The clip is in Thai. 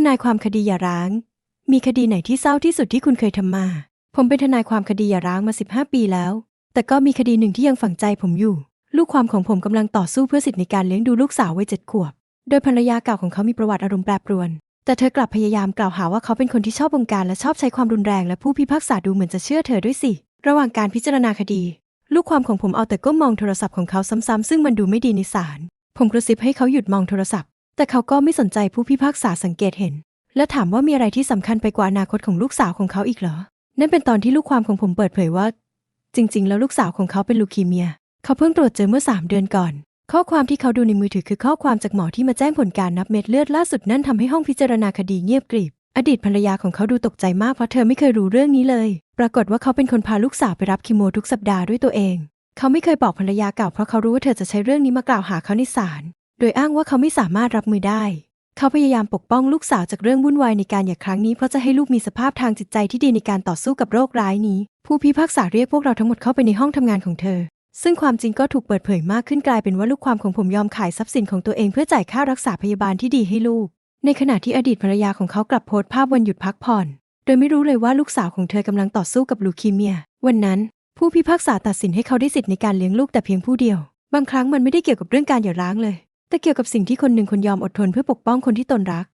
ทนายความคดีหย่าร้าง มีคดีไหนที่เศร้าที่สุดที่คุณเคยทำมา ผมเป็นทนายความคดีหย่าร้างมา 15 ปีแล้ว แต่ก็มีคดีหนึ่งที่ยังฝังใจผมอยู่ ลูกความของผมกำลังต่อสู้เพื่อสิทธิในการเลี้ยงดูลูกสาววัยเจ็ดขวบ โดยภรรยาเก่าของเขามีประวัติอารมณ์แปรปรวน แต่เธอกลับพยายามกล่าวหาว่าเขาเป็นคนที่ชอบบงการและชอบใช้ความรุนแรงและผู้พิพากษาดูเหมือนจะเชื่อเธอด้วยสิ ระหว่างการพิจารณาคดี ลูกความของผมเอาแต่ก้มมองโทรศัพท์ของเขาซ้ำๆซึ่งมันดูไม่ดีในศาลผมกระซิบให้เขาหยุดมองโทรศัพท์ แต่เขาก็ไม่สนใจผู้พิพากษาสังเกตเห็น และถามว่ามีอะไรที่สำคัญไปกว่าอนาคตของลูกสาวของเขาอีกเหรอ นั่นเป็นตอนที่ลูกความของผมเปิดเผยว่า จริง ๆ แล้วลูกสาวของเขาเป็นลูคีเมีย เขาเพิ่งตรวจเจอเมื่อ 3 เดือนก่อน ข้อความที่เขาดูในมือถือคือข้อความจากหมอที่มาแจ้งผลการนับเม็ดเลือดล่าสุดนั่นทำให้ห้องพิจารณาคดีเงียบกริบ อดีตภรรยาของเขาดูตกใจมากเพราะเธอไม่เคยรู้เรื่องนี้เลย ปรากฏว่าเขาเป็นคนพาลูกสาวไปรับคีโมทุกสัปดาห์ด้วยตัวเอง เขาไม่เคยบอกภรรยาเก่าเพราะเขารู้ว่าเธอจะใช้เรื่องนี้มากล่าวหาเขาในศาล โดยอ้างว่าเขาไม่สามารถรับมือได้ เขาพยายามปกป้องลูกสาวจากเรื่องวุ่นวายในการหย่าครั้งนี้เพราะจะให้ลูกมีสภาพทางจิตใจที่ดีในการต่อสู้กับโรคร้ายนี้ ผู้พิพากษาเรียกพวกเราทั้งหมดเข้าไปในห้องทำงานของเธอ ซึ่งความจริงก็ถูกเปิดเผยมากขึ้นกลายเป็นว่าลูกความของผมยอมขายทรัพย์สินของตัวเองเพื่อจ่ายค่ารักษาพยาบาลที่ดีให้ลูก ในขณะที่อดีตภรรยาของเขากลับโพสต์ภาพวันหยุดพักผ่อน โดยไม่รู้เลยว่าลูกสาวของเธอกำลังต่อสู้กับลูคีเมีย วันนั้นผู้พิพากษาตัดสินให้เขาได้สิทธิ์ในการเลี้ยงลูกแต่เพียงผู้เดียว บางครั้งมันไม่ได้เกี่ยวกับเรื่องการหย่าร้างเลย แต่เกี่ยวกับสิ่งที่คนหนึ่งคนยอมอดทนเพื่อปกป้องคนที่ตนรัก